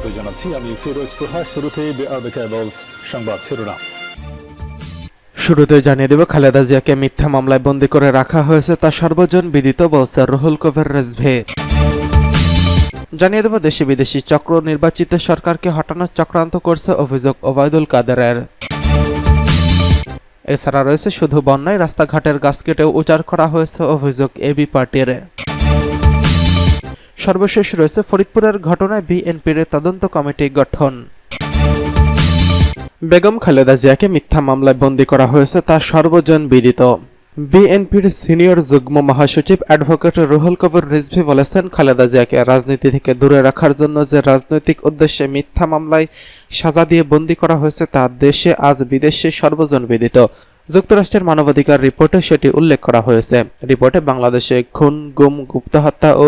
স্বাগত জানাচ্ছি। আমি ফিরোজ তোহা শুরুতে সংবাদ শিরোনাম। শুরুতে জানিয়ে দেব, খালেদা জিয়াকে মিথ্যা মামলায় বন্দী করে রাখা হয়েছে তা সর্বজন বিদিত বলছে রুহুল কবির রেজভে। জানিয়ে দেব দেশি বিদেশি চক্র নির্বাচিত সরকারকে হটানোর চক্রান্ত করছে অভিযোগ ওবায়দুল কাদেরের। এছাড়া রয়েছে শুধু বন্যায়, রাস্তাঘাটের গাছ কেটেও উচার করা হয়েছে অভিযোগ এবি পার্টির। সর্বশেষ রয়েছে ফরিদপুরের ঘটনায় বিএনপির তদন্ত কমিটি গঠন। বেগম খালেদা জিয়াকে মিথ্যা মামলায় বন্দী করা হয়েছে তা সর্বজন বিদিত। বিএনপির সিনিয়র যুগ্ম মহাসচিব অ্যাডভোকেট রুহুল কবির রিজভি বলেছেন, খালেদা জিয়াকে রাজনীতি থেকে দূরে রাখার জন্য যে রাজনৈতিক উদ্দেশ্যে মিথ্যা মামলায় সাজা দিয়ে বন্দী করা হয়েছে তা দেশে আজ বিদেশে সর্বজন বিদিত। যুক্তরাষ্ট্রের মানবাধিকার রিপোর্টে সেটি উল্লেখ করা হয়েছে। রিপোর্টে বাংলাদেশে খুন, গুম, গুপ্ত হত্যা ও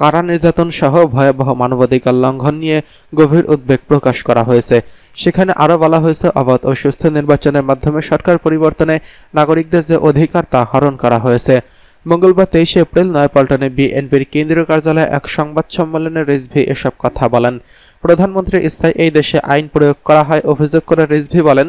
কারা নির্যাতন সহ ভয়াবহ মানবাধিকার লঙ্ঘন নিয়ে গভীর উদ্বেগ প্রকাশ করা হয়েছে। সেখানে আরও বলা হয়েছে, অবাধ ও সুস্থ নির্বাচনের মাধ্যমে সরকার পরিবর্তনে নাগরিকদের যে অধিকার তা হরণ করা হয়েছে। মঙ্গলবার তেইশে এপ্রিল নয়াপল্টনে বিএনপির কেন্দ্রীয় কার্যালয়ে এক সংবাদ সম্মেলনে রিজভি এসব কথা বলেন। প্রধানমন্ত্রী ইচ্ছায় এই দেশে আইন প্রয়োগ করা হয়, অভিযোগ করে রিজভি বলেন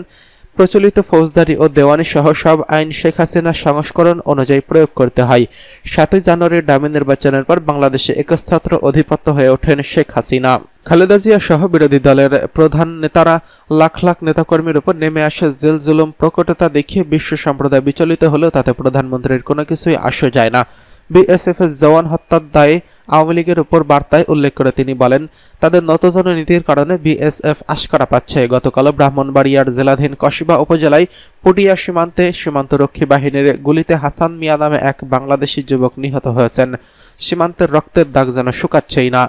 প্রচলিত ফৌজদারি ও দেওয়ানি সহ সব আইন শেখ হাসিনার সংস্করণ অনুযায়ী প্রয়োগ করতে হয়। সাতই জানুয়ারির ডামি নির্বাচনের পর বাংলাদেশে একচ্ছত্র অধিপত্য হয়ে ওঠেন শেখ হাসিনা। খালেদা জিয়া সহ বিরোধী দলের প্রধান নেতারা লাখ লাখ নেতাকর্মীর উপর নেমে আসে জেল জুলুম প্রকটতা দেখিয়ে বিশ্ব সম্প্রদায় বিচলিত হলেও তাতে প্রধানমন্ত্রীর কোনো কিছুই আসে যায় না। বিএসএফ এর জওয়ান হত্যার দায়ে আওয়ামী লীগের উপর বার্তায় উল্লেখ করে তিনি বলেন, তাদের নতজন নীতির কারণে বিএসএফ আশকারা পাচ্ছে। গতকাল ব্রাহ্মণবাড়িয়ার জেলাধীন কসবা উপজেলায় পুটিয়া সীমান্তে সীমান্তরক্ষী বাহিনীর গুলিতে হাসান মিয়া নামে এক বাংলাদেশি যুবক নিহত হয়েছেন। সীমান্তের রক্তের দাগ যেন শুকাচ্ছেই না।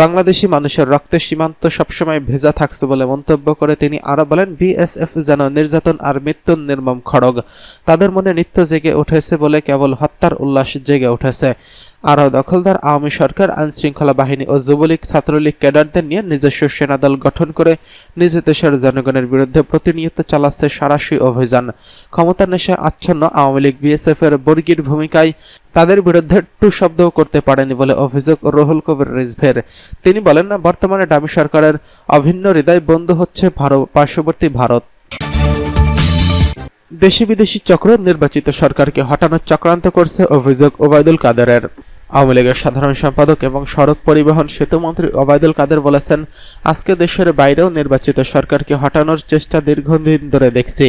বাংলাদেশি মানুষের রক্তে সীমান্ত সবসময় ভেজা থাকছে বলে মন্তব্য করে তিনি আরও বলেন, বিএসএফ যেন নির্যাতন আর মৃত্যুর নির্মম খড়গ। তাদের মনে নিত্য জেগে উঠেছে বলে কেবল হত্যার উল্লাস জেগে উঠেছে। আরও দখলদার আওয়ামী সরকার, আইনশৃঙ্খলা বাহিনী ও যুবলীগ ছাত্রলীগ ক্যাডারদের নিয়ে নিজস্ব সেনাদল গঠন করে নিজ দেশের জনগণের বিরুদ্ধে প্রতিনিয়ত চালাচ্ছে সারাশি অভিযান। ক্ষমতার নেশায় আচ্ছন্ন আওয়ামী লীগ বিএসএফ এর বর্গীর ভূমিকায় তাদের বিরুদ্ধে টু শব্দও করতে পারেনি বলে অভিযোগ রুহুল কবির রিজভের। তিনি বলেন না বর্তমানে ডামি সরকারের অভিন্ন হৃদয় বন্ধু হচ্ছে ভারত, পার্শ্ববর্তী ভারত। দেশি বিদেশি চক্র নির্বাচিত সরকারকে হটানোর চক্রান্ত করছে অভিযোগ ওবায়দুল কাদেরের। আওয়ামী লীগের সাধারণ সম্পাদক এবং সড়ক পরিবহন সেতুমন্ত্রী ওবায়দুল কাদের বলেছেন, আজকে দেশের বাইরেও নির্বাচিত সরকারকে হটানোর চেষ্টা দীর্ঘদিন ধরে দেখছি।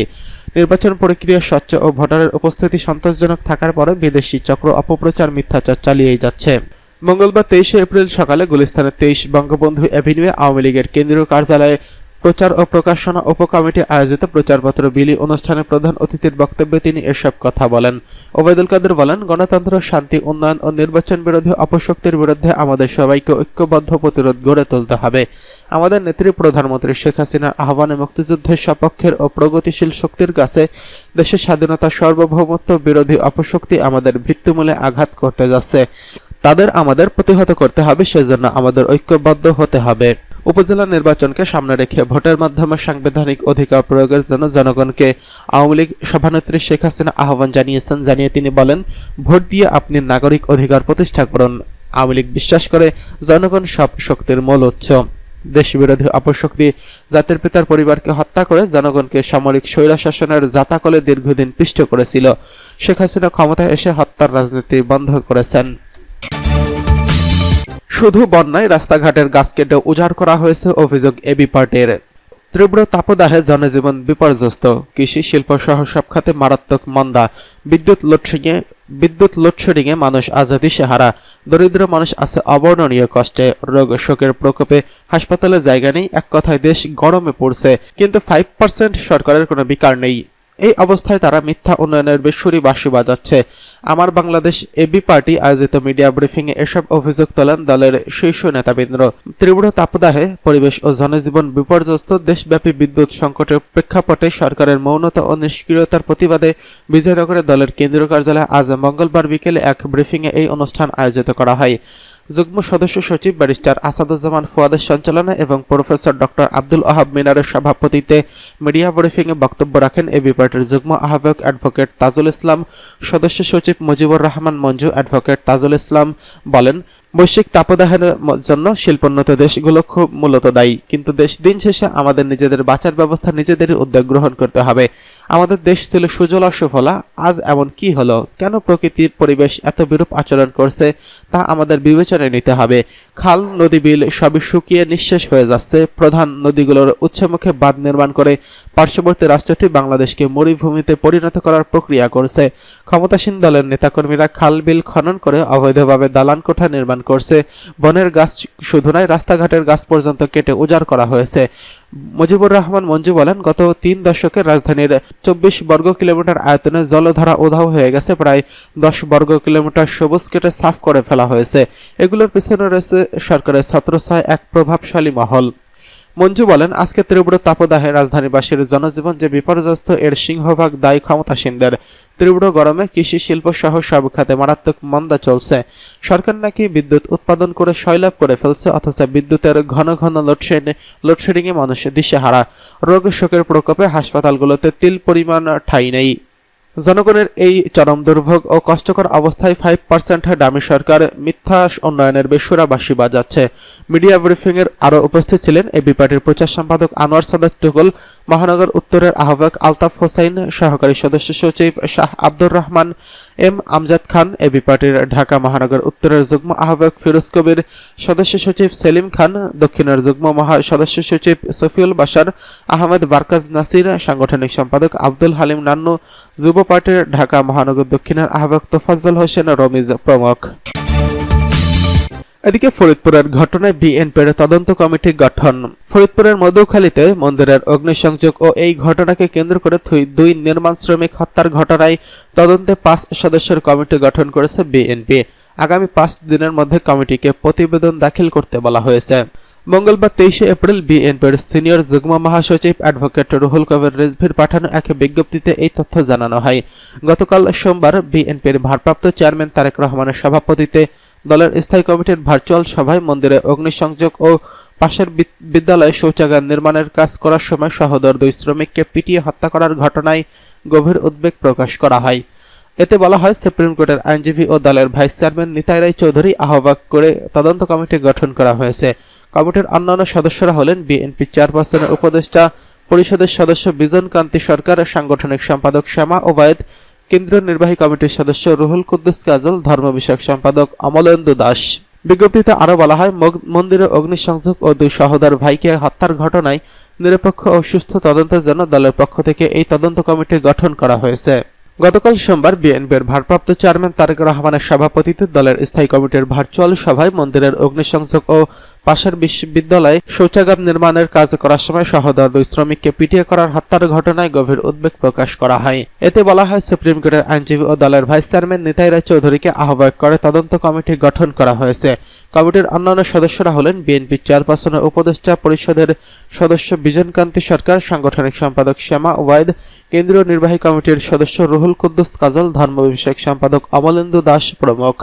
নির্বাচন প্রক্রিয়া স্বচ্ছ ও ভোটারের উপস্থিতি সন্তোষজনক থাকার পরে বিদেশি চক্র অপপ্রচার মিথ্যাচার চালিয়েই যাচ্ছে। মঙ্গলবার তেইশে এপ্রিল সকালে গুলিস্তানের তেইশ বঙ্গবন্ধু অ্যাভিনিউয়ে আওয়ামী লীগের কেন্দ্রীয় কার্যালয়ে প্রচার ও প্রকাশনা উপকমিটি আয়োজিত প্রচারপত্র বিলি অনুষ্ঠানে প্রধান অতিথির বক্তব্যে তিনি এসব কথা বলেন। ওবায়দুল কাদের বলেন, গণতন্ত্র, শান্তি, উন্নয়ন ও নির্বাচন বিরোধী অপশক্তির বিরুদ্ধে আমাদের সবাইকে ঐক্যবদ্ধ প্রতিরোধ গড়ে তুলতে হবে। আমাদের নেত্রী প্রধানমন্ত্রী শেখ হাসিনার আহ্বানে মুক্তিযুদ্ধের সপক্ষের ও প্রগতিশীল শক্তির কাছে দেশের স্বাধীনতা সার্বভৌমত্ব বিরোধী অপশক্তি আমাদের ভিত্তিমূলে আঘাত করতে যাচ্ছে। তাদের আমাদের প্রতিহত করতে হবে, সেজন্য আমাদের ঐক্যবদ্ধ হতে হবে। উপজেলা নির্বাচনকে সামনে রেখে ভোটের মাধ্যমে সাংবিধানিক অধিকার প্রয়োগের জন্য জনগণকে আওয়ামী লীগ সভানেত্রী শেখ হাসিনা আহ্বান জানিয়েছেন। জানিয়ে তিনি বলেন, ভোট দিয়ে আপনি নাগরিক অধিকার প্রতিষ্ঠা করুন। আওয়ামী লীগ বিশ্বাস করে জনগণ সব শক্তির মূল উৎস। দেশবিরোধী অপশক্তি, জাতির পিতার পরিবারকে হত্যা করে জনগণকে সামরিক স্বৈরশাসনের জাতাকলে দীর্ঘদিন পিষ্ট করেছিল। শেখ হাসিনা ক্ষমতায় এসে হত্যার রাজনীতি বন্ধ করেছেন। শুধু বন্যায় রাস্তাঘাটের গাছ কেটে উজাড় করা হয়েছে, অভিযোগ এবি পার্টির। তীব্র তাপদাহে জনজীবন বিপর্যস্ত। কৃষি, শিল্প সহ সব খাতে মারাত্মক মন্দা। বিদ্যুৎ লোডশেডিংয়ে বিদ্যুৎ লোডশেডিংয়ে মানুষ আজাদি সাহারা দরিদ্র মানুষ আছে অবর্ণনীয় কষ্টে। রোগ শোকের প্রকোপে হাসপাতালে জায়গা নেই, এক কথায় দেশ গরমে পড়ছে। কিন্তু ফাইভ পার্সেন্ট সরকারের কোনো বিকার নেই। এই অবস্থায় তারা মিথ্যা উন্নয়নের বেসুরি বাঁশি বাজাচ্ছে। আমার বাংলাদেশ এবি পার্টি আয়োজিত মিডিয়া ব্রিফিং এ এসব অভিযোগ তোলেন দলের শীর্ষ নেতাবৃন্দ। তীব্র তাপদাহে পরিবেশ ও জনজীবন বিপর্যস্ত, দেশব্যাপী বিদ্যুৎ সংকটের প্রেক্ষাপটে সরকারের মৌনতা ও নিষ্ক্রিয়তার প্রতিবাদে বিজয়নগরে দলের কেন্দ্রীয় কার্যালয়ে আজ মঙ্গলবার বিকেলে এক ব্রিফিংয়ে এই অনুষ্ঠান আয়োজিত করা হয়। যুগ্ম সদস্য সচিব ব্যারিস্টার আসাদুজ্জামান ফুয়াদের সঞ্চালনা এবং প্রফেসর ডক্টর আব্দুল আহাব মিনারের সভাপতিত্বে মিডিয়া ব্রিফিংয়ে বক্তব্য রাখেন এবি পার্টির যুগ্ম আহ্বায়ক অ্যাডভোকেট তাজুল ইসলাম। সদস্য সচিব মুজিবুর রহমান মঞ্জু অ্যাডভোকেট তাজুল ইসলাম বলেন বৈশ্বিক তাপদাহের জন্য শিল্পোন্নত দেশগুলো খুব মূলত দায়ী। কিন্তু দেশ দিন শেষে আমাদের নিজেদের বাঁচার ব্যবস্থা নিজেদেরই উদ্যোগ গ্রহণ করতে হবে। আমাদের দেশ ছিল সুজলা সুফলা, আজ এমন কি হলো? কেন প্রকৃতির পরিবেশ এত বিরূপ আচরণ করছে তা আমাদের বিবেচনায় নিতে হবে। খাল, নদী, বিল সবই শুকিয়ে নিঃশেষ হয়ে যাচ্ছে। প্রধান নদীগুলোর উচ্চমুখে বাঁধ নির্মাণ করে পার্শ্ববর্তী রাষ্ট্রটি বাংলাদেশকে মরুভূমিতে পরিণত করার প্রক্রিয়া করছে। ক্ষমতাসীন দলের নেতাকর্মীরা খাল, বিল খনন করে অবৈধভাবে দালান কোঠা নির্মাণ করছে। বনের গাছ শুধু নয়, রাস্তাঘাটের গাছ পর্যন্ত কেটে উজাড় করা হয়েছে। মুজিবুর রহমান মঞ্জু বলেন, গত তিন দশকে রাজধানীর চব্বিশ বর্গ কিলোমিটার আয়তনে জলধারা উধাও হয়ে গেছে। প্রায় দশ বর্গ কিলোমিটার সবুজ কেটে সাফ করে ফেলা হয়েছে। এগুলোর পিছনে রয়েছে সরকারের ছত্রছায় এক প্রভাবশালী মহল। মঞ্জু বলেন, আজকে তীব্র তাপদাহে রাজধানীবাসীর জনজীবন যে বিপর্যস্ত, এর সিংহভাগ দায়ী ক্ষমতাসীনদের। তীব্র গরমে কৃষি শিল্প সহ সব খাতে মারাত্মক মন্দা চলছে। সরকার নাকি বিদ্যুৎ উৎপাদন করে সয়লাভ করে ফেলছে, অথচ বিদ্যুতের ঘন ঘন লোডশেডিং লোডশেডিংয়ে মানুষ দিশেহারা। রোগ শোকের প্রকোপে হাসপাতালগুলোতে তিল পরিমাণ ঠাঁই নেই। জনগণের এই চরম দুর্ভোগ ও কষ্টকর অবস্থায় ফাইভ পার্সেন্ট দামি সরকার মিথ্যা উন্নয়নের বেসুরা বাসি বাজাচ্ছে। মিডিয়া ব্রিফিং এর আরও উপস্থিত ছিলেন এবি পার্টির প্রচার সম্পাদক আনোয়ার সাদাত টুকুল মহানগর উত্তরের আহ্বায়ক আলতাফ হোসাইন সহকারী সদস্য সচিব শাহ আব্দুর রহমান, এম আমজাদ খান এবি পার্টির ঢাকা মহানগর উত্তরের যুগ্ম আহ্বায়ক ফিরোজ কবির, সদস্য সচিব সেলিম খান, দক্ষিণের যুগ্ম মহা সদস্য সচিব সফিউল বাশার, আহমেদ বারকাজ নাসির, সাংগঠনিক সম্পাদক আব্দুল হালিম নান্নু, যুব পার্টির ঢাকা মহানগর দক্ষিণের আহ্বায়ক তোফাজ্জল হোসেন রমিজ প্রমুখ। এদিকে ফরিদপুরের ঘটনায় বিএনপির তদন্ত কমিটি গঠন। ফরিদপুরের মধুখালীতে মন্দিরের অগ্নিসংযোগ ও এই ঘটনাকে কেন্দ্র করে দুই নির্মাণ শ্রমিক হত্যার ঘটনায় তদন্তে পাঁচ সদস্যের কমিটি গঠন করেছে বিএনপি। আগামী পাঁচ দিনের মধ্যে কমিটিকে প্রতিবেদন দাখিল করতে বলা হয়েছে। মঙ্গলবার তেইশে এপ্রিল বিএনপির সিনিয়র যুগ্ম মহাসচিব অ্যাডভোকেট রুহুল কবির রিজভির পাঠানো এক বিজ্ঞপ্তিতে এই তথ্য জানানো হয়। গতকাল সোমবার বিএনপির ভারপ্রাপ্ত চেয়ারম্যান তারেক রহমানের সভাপতিতে দলের স্থায়ী কমিটির ভার্চুয়াল সভায় মন্দিরে অগ্নিসংযোগ ও পাশের বিদ- বিদ্যালয়ে শৌচাগার নির্মাণের কাজ করার সময় সহদর দুই শ্রমিককে পিটিয়ে হত্যা করার ঘটনায় গভীর উদ্বেগ প্রকাশ করা হয়। এতে বলা হয়, সুপ্রিম কোর্টের আইনজীবী ও দলের ভাইস চেয়ারম্যান নিতাই রায় চৌধুরী আহ্বায়ক করে তদন্ত কমিটি গঠন করা হয়েছে। কমিটির অন্যান্য সদস্যরা হলেন বিএনপি চেয়ারপারসনের উপদেষ্টা, পরিষদের সদস্য বিজন কান্তি সরকার, সাংগঠনিক সম্পাদক শ্যামা ওবায়দ, কেন্দ্রীয় নির্বাহী কমিটির সদস্য রুহুল কুদ্দুস কাজল, ধর্ম বিষয়ক সম্পাদক অমলেন্দু দাস। বিজ্ঞপ্তিতে আরও বলা হয় মন্দিরে অগ্নিসংযোগ ও দুই সহোদর ভাইকে হত্যার ঘটনায় নিরপেক্ষ ও সুস্থ তদন্তের জন্য দলের পক্ষ থেকে এই তদন্ত কমিটি গঠন করা হয়েছে। গতকাল সোমবার বিএনপির ভারপ্রাপ্ত চেয়ারম্যান তারেক রহমানের সভাপতিত্বে দলের স্থায়ী কমিটির ভার্চুয়াল সভায় মন্দিরের অগ্নিসংযোগ ও পাশের বিশ্ববিদ্যালয়ে শৌচাগার নির্মাণের কাজ করার সময় সহোদর দুই শ্রমিককে পিটিয়ে করার হত্যার ঘটনায় গভীর উদ্বেগ প্রকাশ করা হয়। এতে বলা হয়, সুপ্রিম কোর্টের আইনজীবী ও দলের ভাইস চেয়ারম্যান নিতাই রায় চৌধুরীকে আহ্বায়ক করে তদন্ত কমিটি গঠন করা হয়েছে। কমিটির অন্যান্য সদস্যরা হলেন বিএনপি চেয়ারপারসনের উপদেষ্টা পরিষদের সদস্য বিজনকান্তি সরকার, সাংগঠনিক সম্পাদক শ্যামা ওয়াইদ কেন্দ্রীয় নির্বাহী কমিটির সদস্য রুহুল কুদ্দুস কাজল ধর্ম বিষয়ক সম্পাদক অমলেন্দু দাস প্রমুখ।